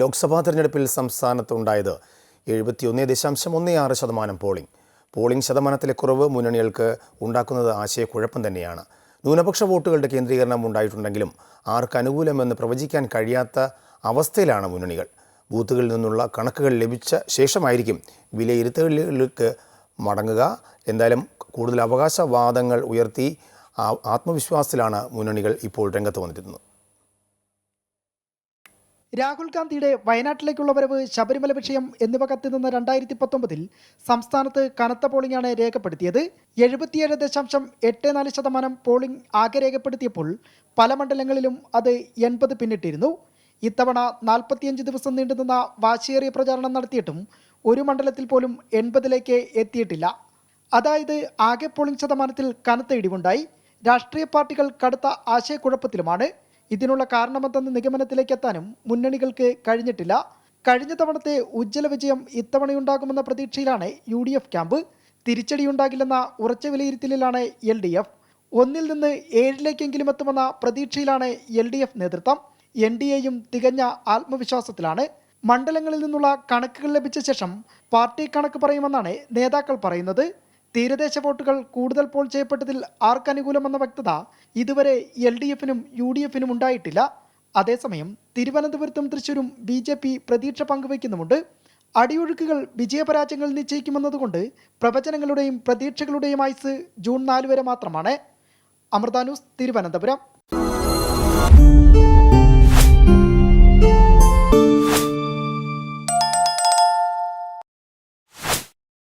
ലോക്സഭാ തെരഞ്ഞെടുപ്പിൽ സംസ്ഥാനത്തുണ്ടായത് എഴുപത്തിയൊന്ന് ദശാംശം ഒന്ന് ആറ് ശതമാനം പോളിംഗ്. പോളിംഗ് ശതമാനത്തിലെ കുറവ് മുന്നണികൾക്ക് ഉണ്ടാക്കുന്നത് ആശയക്കുഴപ്പം തന്നെയാണ്. ന്യൂനപക്ഷ വോട്ടുകളുടെ കേന്ദ്രീകരണം ഉണ്ടായിട്ടുണ്ടെങ്കിലും ആർക്ക് അനുകൂലമെന്ന് പ്രവചിക്കാൻ കഴിയാത്ത അവസ്ഥയിലാണ് മുന്നണികൾ. ബൂത്തുകളിൽ നിന്നുള്ള കണക്കുകൾ ലഭിച്ച ശേഷമായിരിക്കും വിലയിരുത്തലുകൾക്ക് മടങ്ങുക. എന്തായാലും കൂടുതൽ അവകാശവാദങ്ങൾ ഉയർത്തി ആത്മവിശ്വാസത്തിലാണ് മുന്നണികൾ ഇപ്പോൾ രംഗത്ത് വന്നിരുന്നത് രാഹുൽ ഗാന്ധിയുടെ വയനാട്ടിലേക്കുള്ള വരവ് ശബരിമല വിഷയം എന്നിവ കത്തിനിന്ന രണ്ടായിരത്തി പത്തൊമ്പതിൽ സംസ്ഥാനത്ത് കനത്ത പോളിംഗാണ് രേഖപ്പെടുത്തിയത്. എഴുപത്തിയേഴ് ദശാംശം എട്ട് നാല് ശതമാനം പോളിംഗ് ആകെ രേഖപ്പെടുത്തിയപ്പോൾ പല മണ്ഡലങ്ങളിലും അത് എൺപത് പിന്നിട്ടിരുന്നു. ഇത്തവണ നാൽപ്പത്തിയഞ്ച് ദിവസം നീണ്ടുനിന്ന വാശിയേറിയ പ്രചാരണം നടത്തിയിട്ടും ഒരു മണ്ഡലത്തിൽ പോലും എൺപതിലേക്ക് എത്തിയിട്ടില്ല. അതായത് ആകെ പോളിംഗ് ശതമാനത്തിൽ കനത്ത ഇടിവുണ്ടായി. രാഷ്ട്രീയ പാർട്ടികൾ കടുത്ത ആശയക്കുഴപ്പത്തിലുമാണ്. ഇതിനുള്ള കാരണമെന്തെന്ന നിഗമനത്തിലേക്ക് എത്താനും മുന്നണികൾക്ക് കഴിഞ്ഞിട്ടില്ല. കഴിഞ്ഞ തവണത്തെ ഉജ്ജ്വല വിജയം ഇത്തവണയുണ്ടാകുമെന്ന പ്രതീക്ഷയിലാണ് യു ഡി എഫ് ക്യാമ്പ്. തിരിച്ചടിയുണ്ടാകില്ലെന്ന ഉറച്ച വിലയിരുത്തലിലാണ് എൽ ഡി എഫ് ഒന്നിൽ നിന്ന് ഏഴിലേക്കെങ്കിലും എത്തുമെന്ന പ്രതീക്ഷയിലാണ് എൽ ഡി എഫ് നേതൃത്വം. എൻ ഡി എയും തികഞ്ഞ ആത്മവിശ്വാസത്തിലാണ്. മണ്ഡലങ്ങളിൽ നിന്നുള്ള കണക്കുകൾ ലഭിച്ച ശേഷം പാർട്ടി കണക്ക് പറയുമെന്നാണ് നേതാക്കൾ പറയുന്നത്. തീരദേശ വോട്ടുകൾ കൂടുതൽ പോൾ ചെയ്യപ്പെട്ടതിൽ ആർക്കനുകൂലമെന്ന വ്യക്തത ഇതുവരെ എൽ ഡി എഫിനും യു ഡി എഫിനും ഉണ്ടായിട്ടില്ല. അതേസമയം തിരുവനന്തപുരത്തും തൃശൂരും ബി ജെ പി പ്രതീക്ഷ പങ്കുവയ്ക്കുന്നുമുണ്ട്. അടിയൊഴുക്കുകൾ വിജയപരാജയങ്ങൾ നിശ്ചയിക്കുമെന്നതുകൊണ്ട് പ്രവചനങ്ങളുടെയും പ്രതീക്ഷകളുടെയും ആയുസ് ജൂൺ നാല് വരെ മാത്രമാണ്. അമൃത ന്യൂസ് തിരുവനന്തപുരം.